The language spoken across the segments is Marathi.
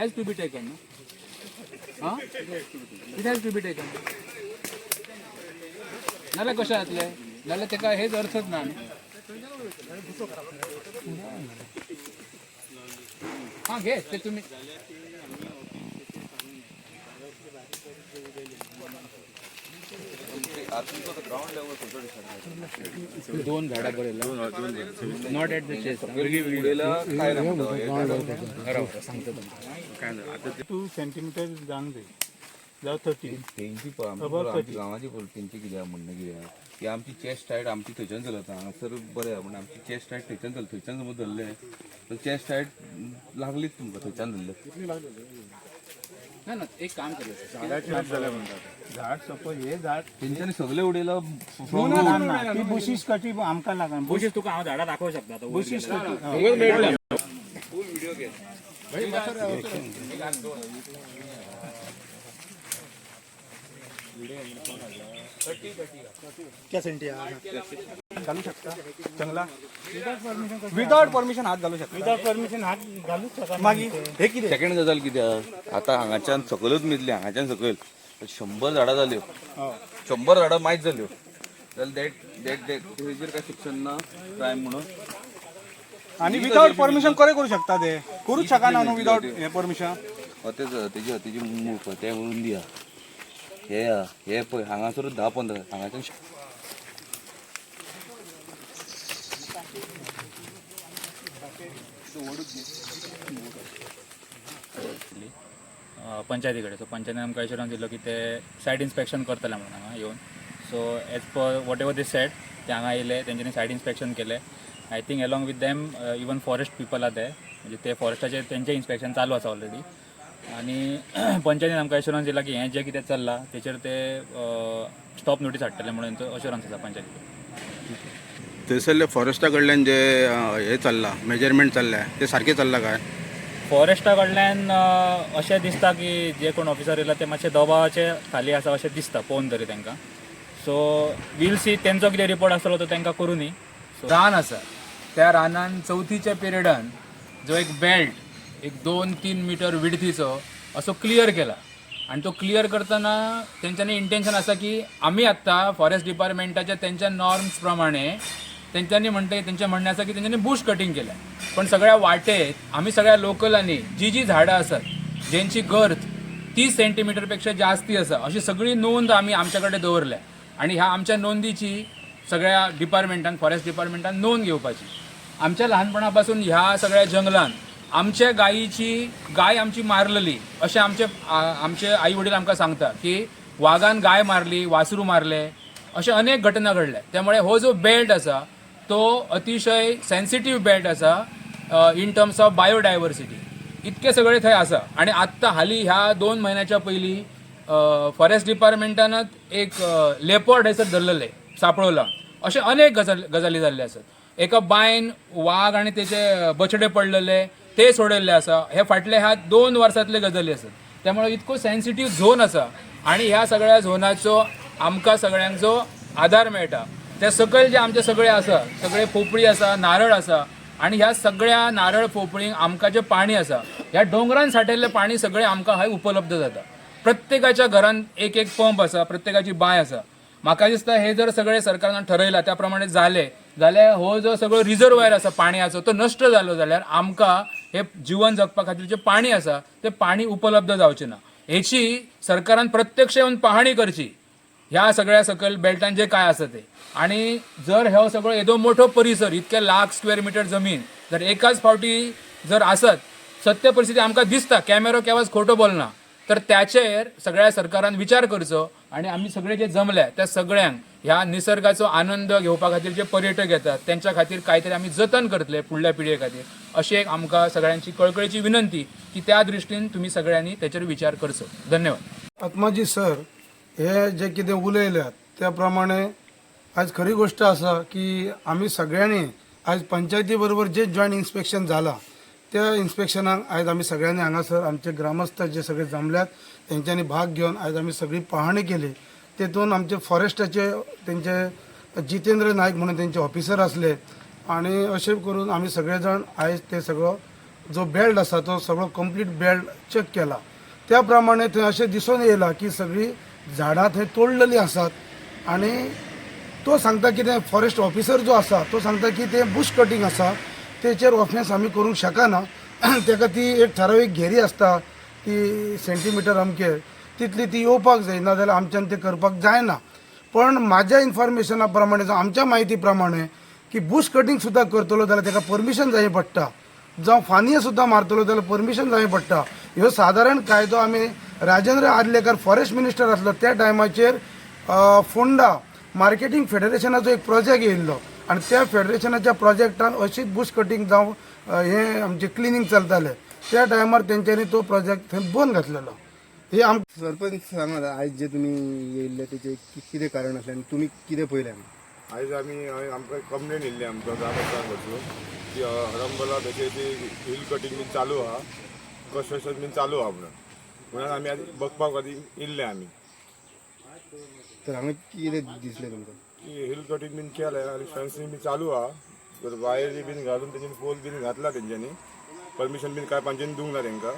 Has to be taken Huh? It has to be taken. नाल्यार कशें आतले जाल्यार तेका हेच अर्थच ना न्ही. हां घे ते तुम्ही दोन झाडां बरें not at the chest two centimetre जावंक दे जावं थर्टी तेंची गांवाची पळय तेंची कितें म्हणणं कितें की आमची चेस्ट हायट आमची थंयच्यान चलता हांगासर बरें आहा, पूण आमची चेस्ट हायट थंयच्यान चल थंयच्यान समज धरले तर चेस्ट हायट लागलीच तुमकां थंयच्यान धरले ना ना एक काम करूया. झाड सपोज हे झाड तेंच्यानी सगळे ना, ती बुशीस कटी आमकां लागून. बुशीस तुका हांव झाडां दाखोवं शकता? आतां बुशीस क्या सेंटी घालू शकता. जंगला विदाउट परमिशन हात घालू शकता. विदाउट परमिशन हात घालूच शकता. मागीर हे कितें? सेकंड गजाल कितें? आतां हांगाच्यान सकयलूच मिजले हांगाच्यान सकयल शंबर झाडां जाल्यो शंबर झाडां मायज जाल्यो जाल्यार देट देट देट तेजेर काय शिक्षण ना क्रायम म्हणून. आणि विदाउट परमिशन करे. करू शकता ते. करूच शकना न्हू विदाउट हे परमिशन तेच तेजी तेजी मूळ ते उरून दिया. हे हा, हे पळय हांगासरूच धा पंदरा हांगाच्यान पंचायती कडेन सो पंचायतीन आमकां एश्युरन्स दिलो की ते सायट इन्स्पेक्शन करतले म्हणून हांगा येवन so as per whatever this set ते हांगा येयले तेंच्यांनी सायट इन्स्पेक्शन केले. I think along with them even forest people आहा ते म्हणजे ते फॉरेस्टाचे तेंचें इन्स्पेक्शन चालू आसा ऑलरेडी आनी पंचायतीन आमकां एश्युरन्स दिला की हें जें कितें चल्लां तेचेर ते स्टॉप नोटीस हाडटले म्हणून तो आसा पंचायती थंयसरले फॉरेस्टा कडल्यान जे हे चल्लां मेजरमेंट चल्ल्या ते सारखे चल्ला काय? फॉरेस्टा कडल्यान अशें दिसता की जे कोण ऑफिसर येयला ते मातशे दबावाचे खाली आसा अशें दिसता पळोवन तरी तांकां सो वील सी तेंचो कितें रिपोर्ट आसलो तो तांकां करूनी रान आसा त्या रानान चवथीच्या पिरियडान जो एक बेल्ट एक दोन तीन मिटर विडथीचो असो क्लियर केला. आणि तो क्लियर करतना तेंच्यांनी इंटेन्शन आसा की आमी आत्तां फॉरेस्ट डिपार्टमेंटाच्या तेंच्या नॉर्म्स प्रमाणे तेंच्यांनी म्हणटे तेंचें म्हणणें आसा की त्यांच्यानी बुश कटींग आहे पण सगळ्या वाटेत आमी सगळ्या लोकलांनी जी जी झाडां आसात ज्यांची गर्थ तीस सेंटीमीटरपेक्षा जास्ती आसा अशी सगळी नोंद आमी आमच्याकडे दवरल्या आणि ह्या आमच्या नोंदीची सगळ्या डिपार्टमेंटान फॉरेस्ट डिपार्टमेंटान नोंद घेवपाची आमच्या लहानपणापासून ह्या सगळ्या जंगलान आमच्या गायीची गाय आमची मारलेली अशें आमचे आमचे आई वडील आमकां सांगता की वागान गाय मारली वासरू मारले अशे अनेक घटना घडल्या. त्यामुळे हो जो बेल्ट आसा तो अतिशय सेन्सिटीव्ह बेल्ट आसा इन टर्म्स ऑफ बायोडायवर्सिटी इतके सगळे थंय आसा आणि आत्ता हाली ह्या दोन महिन्याच्या पयलीं फॉरेस्ट डिपार्टमेंटानच एक लेपर्ड हयसर धरलेले सापळवला अशें अनेक गजाल गजाली जाल्ले आसात एका बायन वाघ आणि त्याचे बछडे पडलेले ते सोडलेले आसा हे फाटले ह्या दोन वर्सांतले गजाली आसात त्यामुळे इतको सेन्सिटीव झोन आसा आणि ह्या सगळ्या झोनाचो आमकां सगळ्यांचो आधार मेळटा. ते सकयल जे आमचे सगळे आसा सगळे पोपळी आसा नारळ आसा आणि ह्या सगळ्या नारळ पोपळींक आमकां जें पाणी आसा ह्या डोंगरान साठयल्लें पाणी सगळें आमकां हय उपलब्ध जाता. प्रत्येकाच्या घरान एक एक पंप आसा प्रत्येकाची बांय आसा म्हाका दिसता हे जर सगळे सरकारान ठरयला त्या प्रमाणे जाले जाल्यार हो जो सगळो रिजर्वायर आसा पाणयाचो तो नश्ट जालो जाल्यार आमकां हे जीवन जगपा खातीर जे पाणी आसा ते पाणी उपलब्ध जावचें ना हेची सरकारान प्रत्यक्ष येवन पाहणी करची. ह्या सगळ्या सकयल बेल्टांचे काय आसा ते. आणि जर हो सगळो येदो मोठो परिसर इतके लाख स्क्वेअर मिटर जमीन जर एकाच फावटी जर आसत सत्य परिस्थिती आमकां दिसता कॅमेरो केव्हाच खोटो बोलना तर त्याचेर सगळ्या सरकारान विचार करचो आणि आम्ही सगळे जे जमले त्या सगळ्यांक ह्या निसर्गाचो आनंद घेवपा खातीर जे पर्यटक येतात त्यांच्या खातीर काहीतरी आम्ही जतन करतले फुडल्या पिळये खातीर. अशी एक आमकां सगळ्यांची कळकळीची विनंती की त्या दृश्टीन तुम्ही सगळ्यांनी त्याचेर विचार करचो. धन्यवाद. आत्माजी सर हे जे कितें उलयल्यात त्या प्रमाणे आज खरी गोष्ट आसा की आमी सगळ्यांनी आज पंचायती बरोबर जे जॉईंट इन्स्पेक्शन जालां त्या इन्स्पेक्शनाक आयज आमी सगळ्यांनी हांगासर आमचे ग्रामस्थ जे सगळे जमल्यात तेंच्यांनी भाग घेवन आयज आमी सगळी पाहणी केली. तेतून आमचे फॉरेस्टाचे तेंचे जितेंद्र नायक म्हणून तेंचे ऑफिसर आसले आणि अशें करून आमी सगळे जाण आयज ते सगळो जो बेल्ट असा तो सगळो कंप्लीट बेल्ट चेक केला. त्या प्रमाणे थंय अशें दिसून येयला की सगळी झाडां थंय तोडलेली आसात आनी तो सांगता की ते फॉरेस्ट ऑफिसर जो आसा तो सांगता की ते बुश कटींग आसा तेचेर ऑफेन्स आमी करूंक शकना. तेका ती एक ठरावीक घेरी आसता ती सेंटीमिटर अमके तितली ती येवपाक जायना जाल्यार आमच्यान ते करपाक जायना. पण म्हाज्या इन्फॉर्मेशना प्रमाणे जावं आमच्या म्हायती प्रमाणे की बुश कटींग सुद्दां करतलो जाल्यार तेका परमिशन जाय पडटा. जावं फानये सुद्दां मारतलो जाल्यार परमिशन जाय पडटा. ह्यो सादारण कायदो आमी राजेंद्र आर्लेकर फॉरेस्ट मिनिस्टर आसलो त्या टायमाचेर फोंडा मार्केटिंग फेडरेशनाचो एक प्रोजेक्ट येयल्लो आनी त्या फेडरेशनाच्या प्रोजेक्टान अशीच बुश कटींग जावं हें आमचें क्लिनींग चलतालें. त्या टायमार तेंच्यांनी तो प्रोजेक्ट थंय बंद घातलेलो. हे आम सरपंच सांगात आयज जे तुमी येयल्ले तेचे कि- कितें कारण आसलें आनी तुमी कितें पळयलें आयज आमी हांवें आमकां कंप्लेन येयल्ली आमचो ग्रामस्थांक वचून की हरंबला तशें ती हिल कटींग बीन चालू आहा कन्स्ट्रक्शन बीन चालू आहा म्हणून. म्हणून आमी आतां बघपाक खातीर येयल्ले आमी तर हांगा कितें दिसलें तुमकां की हिल कटींग बीन केलें आनी फेन्सींग बी चालू आहा तर वायर बीन घालून तेंच्यानी पोल बीन घातला तेंच्यांनी परमिशन बीन काय पंचायतीन दिवंक ना तेंकां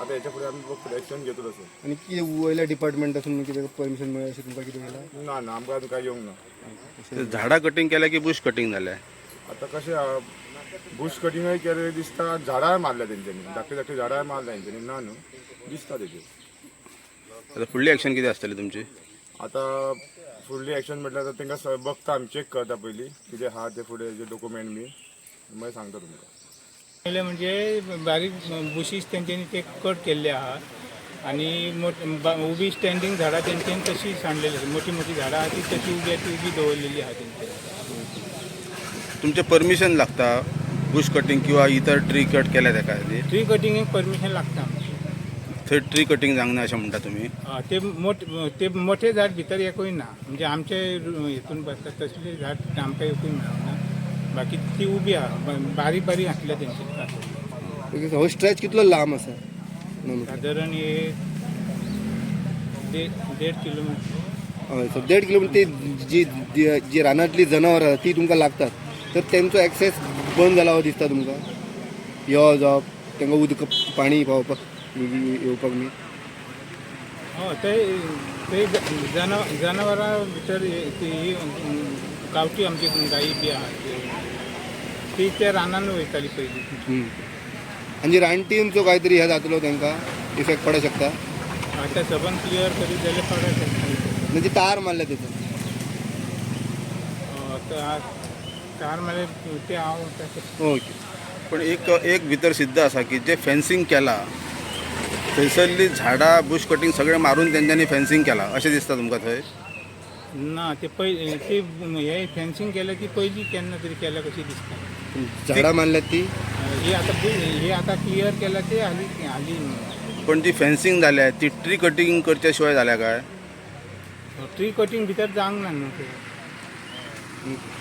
आतां हेच्या फुडें आमी फक्त एक्शन घेतलो असो आनी कितें वयल्या डिपार्टमेंटासून कितें परमिशन मेळ्ळें अशें तुमकां कितें केलां ना ना आमकां आतां काय येवंक ना. ते झाडां कटींग केल्या की बुश कटींग जाल्या आतां कशें आहा बुश कटिंगय केलें दिसता झाडांय मारल्या तेंच्यांनी धाकटे धाकटे झाडांय मारल्या तेंच्यांनी ना न्हू दिसता तेजेर आता फुडली एक्शन कितें आसतली तुमची? आतां फुडली एक्शन म्हटल्यार आतां तेंकां बघता आमी चॅक करता पयलीं कितें आहा ते फुडें जे डॉक्युमेंट बी मागीर सांगता तुमकां पहिले म्हणजे बारीक बुशीस तेंच्यांनी ते कट केल्ले आहात. आणि उबी स्टँडिंग झाडां तेंच्यांनी तशी सांडलेली आसा मोठी मोठी झाडां आहा ती तशी उबी आहा ती उबी दवरलेली आहा तेंच्यांनी तुमचे परमिशन लागता? बुश कटींग किंवा इतर ट्री कट केल्या तेका ट्री कटिंगेक परमिशन लागता थंय ट्री कटींग जावंक ना अशें म्हणटा तुमी ते मोठ ते मोठे झाड भितर एकूय ना. म्हणजे आमचे हितून बसतात तसले झाड आमकां एकूय मेळना बाकी ती उबी आहा बारीक बारीक घातल्या तेंची हो स्ट्रेच कितलो लांब आसा. सादारण हे देड किलोमिटर. हय सो देड किलोमिटर ते जी जी- जी रानांतली जनावरां ती तुमकां लागतात. तर तेंचो एक्सेस बंद जाला हो दिसता तुमकां. यो जावप तेंकां उदक पाणी पावपाक येवपाक बी हो ते ते जनाव जनावरां भितर हे- ती ही, गांवठी आमची गायी बी आहा. ती- ती त्या रानान वयताली पयलीं. आनी रानटींचो कांयतरी हे जातलो तेंकां इफेक्ट पडूंक शकता? आतां सबन क्लियर करीत जाल्यार पडा शकता. म्हणजे तार मारल्या तेचो तर आज चार म्हळ्यार ते हांव ओके. पण एक एक भितर सिद्ध आसा की जे फेन्सिंग केला थंयसरली झाडां बुश कटींग सगळें मारून तेंच्यांनी फेन्सिंग केला. अशें दिसता तुमकां थंय? ना ते ते हे फेन्सिंग केलं ती पयलीं केन्ना तरी केल्या कशी दिसता? झाडां मारल्यात ती? हे आतां पय- हे आतां क्लियर केला ते हाली हाली. पण जी फेन्सिंग जाल्या ती ट्री कटींग करच्या शिवाय जाल्या काय? ट्री कटींग भितर जावंक ना न्हू ते.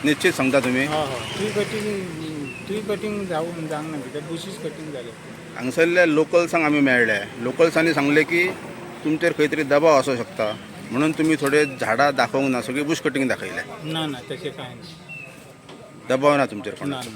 निश्चित सांगता तुमी हय हय ट्री कटींग ट्री कटींग जावून जावंक ना भितर बुशीस कटींग जाले हांगसरल्या लोकल्सांक आमी मेळ्ळे लोकल्सांनी सांगले की तुमचेर खंय तरी दबाव आसूं शकता. म्हणून तुमी थोडे झाडां दाखोवंक ना सगळी बुश कटींग दाखयल्या. ना ना तशें कांय ना दबाव ना तुमचेर कोणाचो.